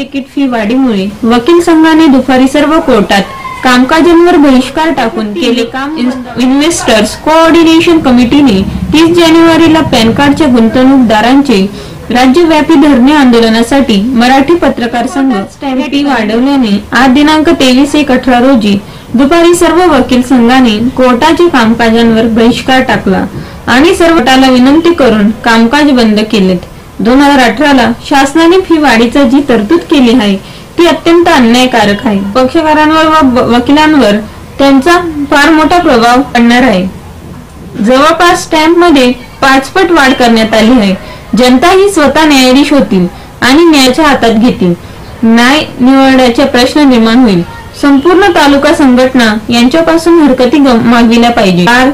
Ticket fee वाढीमुळे वकील संघाने दुपारी सर्व कोर्टात कामकाजांवर बहिष्कार टाकून केले काम इन्व्हेस्टर्स कोऑर्डिनेशन कमिटीने तीस जानेवारीला पॅन कार्डच्या गुंतवणूकदारांचे राज्यव्यापी धरणे आंदोलनासाठी मराठी पत्रकार संघ स्टॅम्प वाढवल्याने आज दिनांक तेवीस एक अठरा रोजी दुपारी सर्व वकील संघाने कोर्टाच्या कामकाजांवर बहिष्कार टाकला आणि सर्व कोर्टाला विनंती करून कामकाज बंद केलेत. दोन हजार अठराला शासनाने फी वाढीचा जी तरतूद केली आहे ती अत्यंत अन्यायकारक आहे. पक्षकारांवर व वकिलांवर त्यांचा फार मोठा प्रभाव पडणार आहे. जवळपास स्टॅम्पमध्ये पाचपट वाढ करण्यात आली आहे. जनता ही स्वतः न्यायाधीश होतील आणि न्यायाच्या हातात घेतील. न्याय निवडण्याचा प्रश्न निर्माण होईल. संपूर्ण तालुका संघटना यांच्यापासून हरकती मागविल्या पाहिजे बार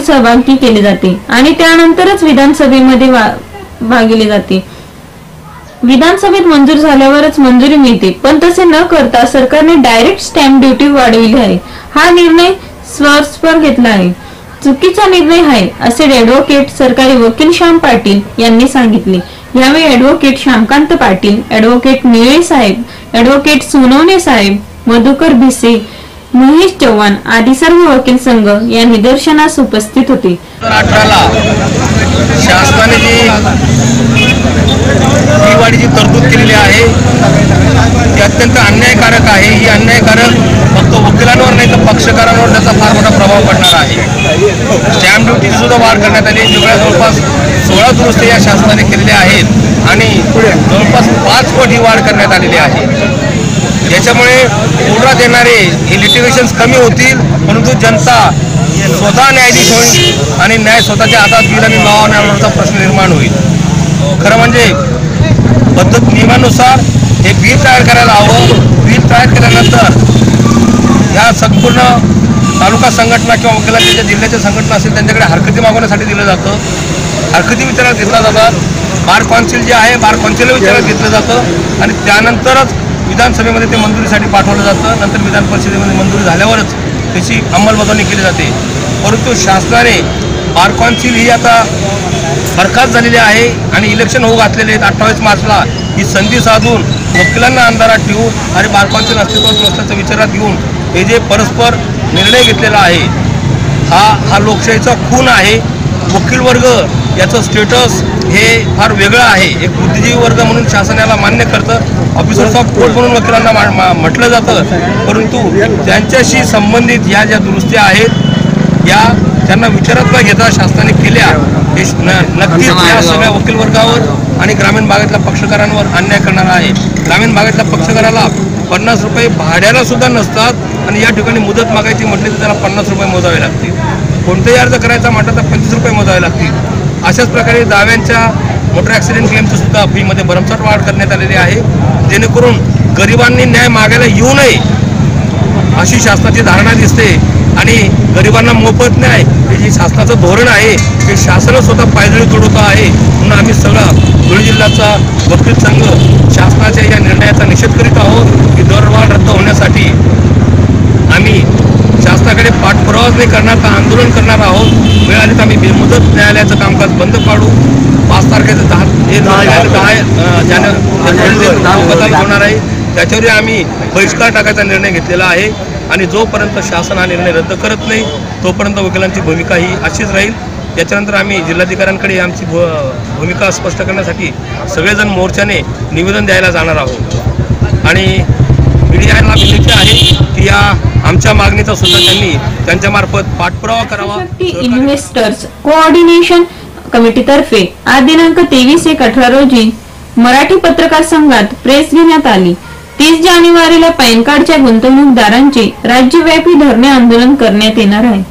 सहभागी केले जाते आणि त्यानंतरच विधानसभेमध्ये भागिली जाते. विधानसभेत मंजूर झाल्यावरच मंजुरी मिळते पण तसे न करता सरकारने डायरेक्ट स्टॅम्प ड्युटी वाढविली आहे. हा निर्णय स्वस्पर घेतला आहे. चुकीचा निर्णय आहे असे ऍडव्होकेट सरकारी वकील श्याम पाटील यांनी सांगितले. यावेळी advocate Shyamkant Patil advocate Nile saheb advocate Sonawane saheb Madhukar Bhise Mahesh Chavan आदी सर्व वकील संघ या निदर्शनास उपस्थित होते. अठराला शासनाने जी दिवाळीची तरतूद केलेली आहे ती अत्यंत अन्यायकारक आहे. ही अन्यायकारक फक्त वकिलांवर नाही तर पक्षकारांवर त्याचा फार मोठा प्रभाव पडणार आहे. स्टॅम्प ड्युटीची सुद्धा वाढ करण्यात आली. जेवढ्या जवळपास सोळा दुरुस्ती या शासनाने केलेल्या आहेत आणि जवळपास पाच पट ही वाढ करण्यात आलेली आहे. याच्यामुळे कोर्टात येणारे हे लिटिगेशन्स कमी होतील परंतु जनता स्वतः न्यायाधीश होईल आणि न्याय स्वतःच्या हातात घेईल आणि लॉ अँड ऑर्डरचा प्रश्न निर्माण होईल. खरं म्हणजे पद्धत नियमानुसार हे बिल तयार करायला हवं. बिल तयार केल्यानंतर या संपूर्ण तालुका संघटना किंवा वकिलांच्या ज्या जिल्ह्याच्या संघटना असेल त्यांच्याकडे हरकती मागवण्यासाठी दिलं जातं. हरकती विचारात घेतल्या जातात. बार कौन्सिल जे आहे बार कौन्सिलला विचारात घेतलं जातं. आणि त्यानंतरच विधानसभेमध्ये ते मंजुरीसाठी पाठवलं जातं. नंतर विधान परिषदेमध्ये मंजुरी झाल्यावरच त्याची अंमलबजावणी केली जाते. परंतु शासनाने बार कौन्सिल ही आता बरखास्त झालेली आहे आणि इलेक्शन होऊ घातलेले आहेत. अठ्ठावीस मार्चला ही संधी साधून वकिलांना अंधारात ठेवून आणि बार कौन्सिल अस्तित्वात नसल्याचं विचारात घेऊन हे जे परस्पर निर्णय घेतलेला आहे हा हा लोकशाहीचा खून आहे. वकील वर्ग याचं स्टेटस हे फार वेगळं आहे. एक बुद्धिजीवी वर्ग म्हणून शासनाला मान्य करतं. ऑफिसर्स ऑफ कोर्ट म्हणून वकिलांना मा- म्हटलं जातं. परंतु त्यांच्याशी संबंधित ह्या ज्या दुरुस्त्या आहेत या त्यांना विचारात न घेता शासनाने केल्या. हे न- नक्कीच या सगळ्या वकील वर्गावर आणि ग्रामीण भागातल्या पक्षकारांवर अन्याय करणारा आहे. ग्रामीण भागातल्या पक्षकाराला पन्नास रुपये भाड्याला सुद्धा नसतात आणि या ठिकाणी मुदत मागायची म्हटली तर त्याला पन्नास रुपये मोजावे लागतील. कोणताही अर्ज करायचा म्हटलं तर पंचवीस रुपये मोजावे लागतील. अशाच प्रकारे दाव्यांच्या मोटर ॲक्सिडेंट क्लेमची सुद्धा फीमध्ये भरमसाठ वाढ करण्यात आलेली आहे. जेणेकरून गरिबांनी न्याय मागायला येऊ नये अशी शासनाची धारणा दिसते आणि गरिबांना मोफत न्याय हे जे शासनाचं धोरण आहे ते शासनच स्वतः पायदळी तोडवतं आहे म्हणून आम्ही सगळा धुळे जिल्ह्याचा वकील संघ शासनाच्या या निर्णयाचा निषेध करीत आहोत. की दरवाढ रद्द होण्यासाठी आम्ही शासनाकडे पाठपुरावाच नाही करणार तर आंदोलन करणार आहोत. तर आम्ही बेमुदत न्यायालयाचं कामकाज बंद पाडू. पाच तारखेचं दहा हे दहा जानेवारी होणार आहे. त्याच्यावरही आम्ही बहिष्कार टाकायचा निर्णय घेतलेला आहे. आणि जोपर्यंत शासन हा निर्णय रद्द करत नाही तोपर्यंत वकिलांची भूमिका ही अशीच राहील. याच्यानंतर आम्ही जिल्हाधिकाऱ्यांकडे आमची भूमिका स्पष्ट करण्यासाठी सगळेजण मोर्चाने निवेदन द्यायला जाणार आहोत. आणि मीडियाला विनंती आहे. या आमच्या मागणीचा सुद्धा त्यांनी त्यांच्यामार्फत पाठपुरावा करावा. इन्व्हेस्टर्स कोऑर्डिनेशन कमिटीतर्फे आज दिनांक तेवीस एक अठरा रोजी मराठी पत्रकार संघात प्रेस घेण्यात आली. तीस जानेवारीला पॅन कार्डच्या गुंतवणूकदारांचे राज्यव्यापी धरणे आंदोलन करण्यात येणार आहे.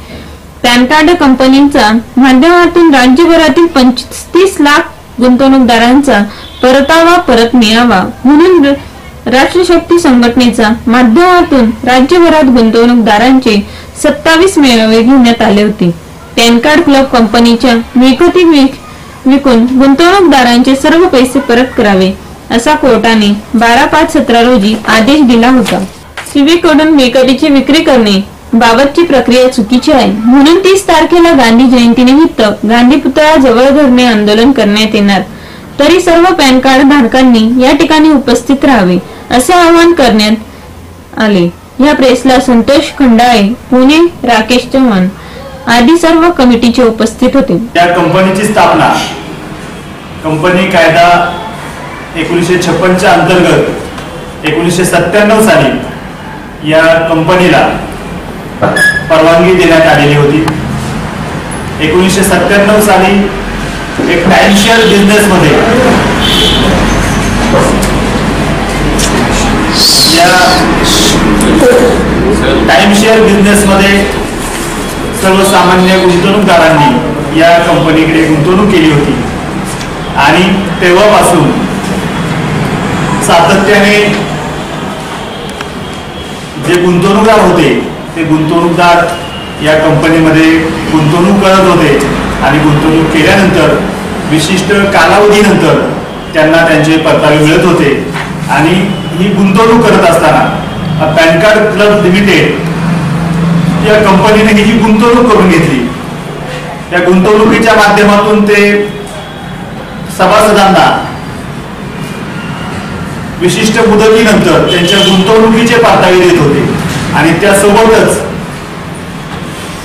पॅन कार्ड कंपनींचा माध्यमातून राज्यभरातील पंचवीस लाख गुंतवणूकदारांचा परतावा परत मिळावा म्हणून राष्ट्रशक्ती संघटनेच्या माध्यमातून राज्यभरात गुंतवणूकदारांचे सत्तावीस मेळावे घेण्यात आले होते. पॅन कार्ड क्लब कंपनीच्या मिळकती विकून गुंतवणूकदारांचे सर्व पैसे परत करावे असा कोर्टाने बारा पाच सतरा रोजी आदेश दिला होता. सिविकडून मिळकतीची विक्री करणे बाबतची प्रक्रिया चुकीची आहे. म्हणून तीस तारखेला गांधी जयंतीनिमित्त गांधी पुतळा जवळ धरणे आंदोलन करण्यात येणार. तरी सर्व पॅन कार्ड धारकांनी या ठिकाणी उपस्थित राहावे असे आवाहन करण्यात आले. या प्रेसला संतोष खंडाळे पुणे राकेश चव्हाण आदी सर्व कमिटीचे उपस्थित होते. या कंपनीची स्थापना कंपनी कायदा एकोणीसशे छप्पनच्या अंतर्गत एकोणीसशे सत्त्याण्णव साली या कंपनीला परवानगी देण्यात आलेली होती. एकोणीसशे सत्त्याण्णव साली एक टाईमशेअर बिझनेसमध्ये या टाईमशेअर बिझनेसमध्ये सर्वसामान्य गुंतवणूकदारांनी या कंपनीकडे गुंतवणूक केली होती. आणि तेव्हापासून सातत्याने जे गुंतवणूकदार होते ते गुंतवणूकदार या कंपनीमध्ये गुंतवणूक करत होते. आणि गुंतवणूक केल्यानंतर विशिष्ट कालावधीनंतर त्यांना त्यांचे परतावे मिळत होते. आणि ही गुंतवणूक करत असताना पॅन कार्ड क्लब लिमिटेड या कंपनीने ही जी गुंतवणूक करून घेतली. त्या गुंतवणुकीच्या माध्यमातून ते सभासदांना विशिष्ट मुदतीनंतर त्यांच्या गुंतवणुकीचे परतावे देत होते. आणि त्यासोबतच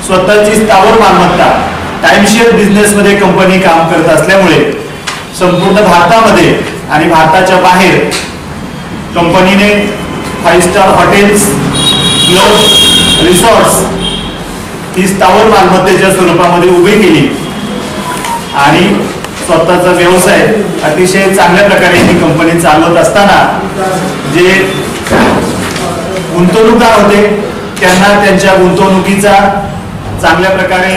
स्वतःची स्थावर मालमत्ता टाइमशेअर बिझनेसमध्ये कंपनी काम करत असल्यामुळे संपूर्ण भारतामध्ये आणि भारताच्या बाहेर कंपनीने five star hotels club resorts ही स्थावर मालमत्तेच्या स्वरूपामध्ये उभी केली. आणि स्वतःचा व्यवसाय अतिशय चांगल्या प्रकारे ही कंपनी चालवत असताना जे गुंतवणूकदार होते त्यांना त्यांच्या गुंतवणुकीचा चांगल्या प्रकारे